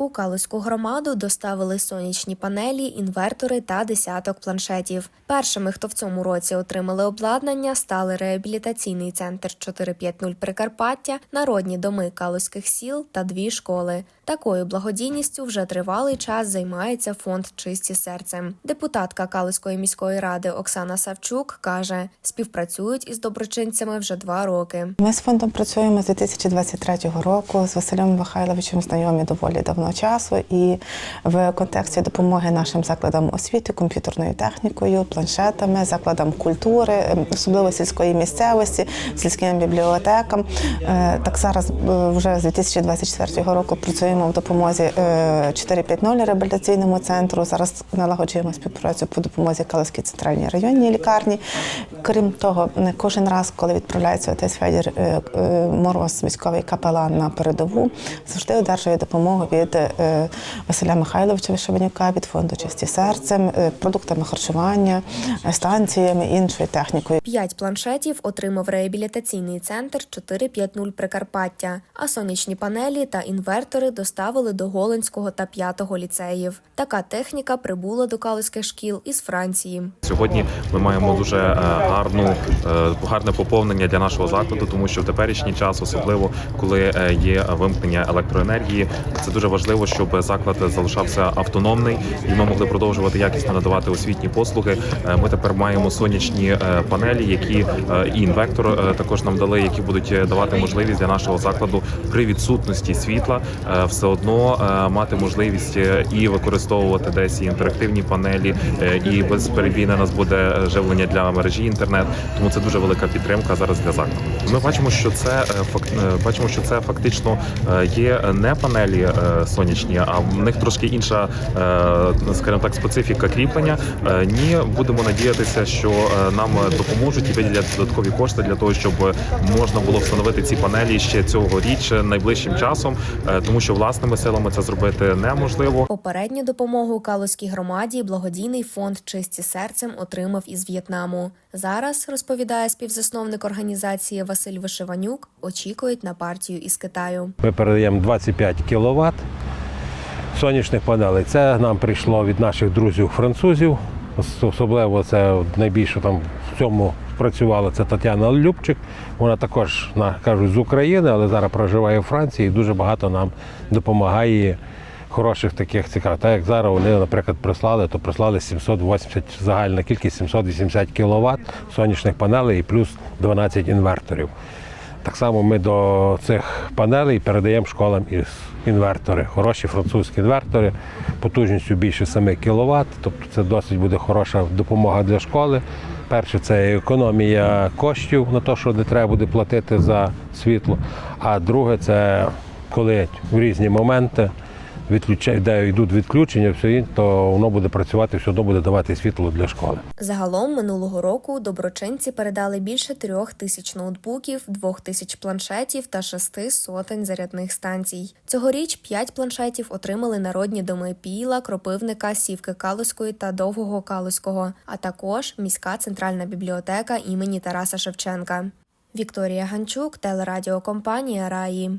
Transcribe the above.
У Калузьку громаду доставили сонячні панелі, інвертори та десяток планшетів. Першими, хто в цьому році отримали обладнання, стали реабілітаційний центр 450 Прикарпаття, народні доми Калузьких сіл та дві школи. Такою благодійністю вже тривалий час займається фонд Чисті серцем. Депутатка Калузької міської ради Оксана Савчук каже, співпрацюють із доброчинцями вже два роки. Ми з фондом працюємо з 2023 року. З Василем Михайловичем знайомі доволі давно часу. І в контексті допомоги нашим закладам освіти, комп'ютерною технікою, планшетами, закладам культури, ем, особливо сільської місцевості, сільським бібліотекам. Е, Так зараз е, вже з 2024 року працюємо в допомозі е, 450 реабілітаційному центру. Зараз налагоджуємо співпрацю по допомозі Калицькій центральній районній лікарні. Крім того, кожен раз, коли відправляється отець Федір е, е, Мороз, військовий капелан на передову, завжди одержує допомогу від е, Василя Михайловича Вишевенюка, від фонду Чисті серцем, е, продуктами харчування, е, станціями, іншою технікою. П'ять планшетів отримав реабілітаційний центр 450 Прикарпаття, а сонячні панелі та інвертори доставили до Голенського та п'ятого ліцеїв. Така техніка прибула до калузьких шкіл із Франції. Сьогодні ми маємо дуже е, гарну е, гарне поповнення для нашого закладу, тому що в теперішній час, особливо коли е, є вимкнення електроенергії, це дуже важливо, щоб заклад залишався автономний і ми могли продовжувати якісно надавати освітні послуги. Е, Ми тепер маємо сонячні е, панелі, які е, і інвектор також нам дали, які будуть давати можливість для нашого закладу при відсутності світла все одно мати можливість і використовувати десь і інтерактивні панелі, і безперебійне нас буде живлення для мережі інтернет. Тому це дуже велика підтримка зараз для закладу. Ми бачимо, що це бачимо, що це фактично є не панелі сонячні, а в них трошки інша, е, скажімо так, специфіка кріплення. Е, Ні, будемо надіятися, що е, нам допоможуть і виділять додаткові кошти для того, щоб можна було встановити ці панелі ще цьогоріч е, найближчим часом, тому що власними силами це зробити неможливо. Попередню допомогу Калузькій громаді благодійний фонд Чисті серцем отримав із В'єтнаму. Зараз розповідає співзасновник організації Василь Вишиванюк. Очікують на партію із Китаю. Ми передаємо 25 кВт сонячних панелей. Це нам прийшло від наших друзів французів. Особливо це найбільше там в цьому працювала це Тетяна Любчик. Вона також кажуть з України, але зараз проживає у Франції і дуже багато нам допомагає. Хороших таких цікавих. Так як зараз вони, наприклад, прислали, то прислали 780, загальна кількість 780 кВт сонячних панелей і плюс 12 інверторів. Так само ми до цих панелей передаємо школам із інвертори. Хороші французькі інвертори потужністю більше 7 кВт, тобто це досить буде хороша допомога для школи. Перше, це економія коштів на те, що не треба буде платити за світло. А друге, це коли в різні моменти відключають, де йдуть відключення, все то воно буде працювати, все одно буде давати світло для школи. Загалом минулого року доброчинці передали більше трьох тисяч ноутбуків, двох тисяч планшетів та шести сотень зарядних станцій. Цьогоріч п'ять планшетів отримали народні доми Піла, Кропивника, Сівки Калузької та Довгого Калузького, а також міська центральна бібліотека імені Тараса Шевченка. Вікторія Ганчук, телерадіокомпанія Раї.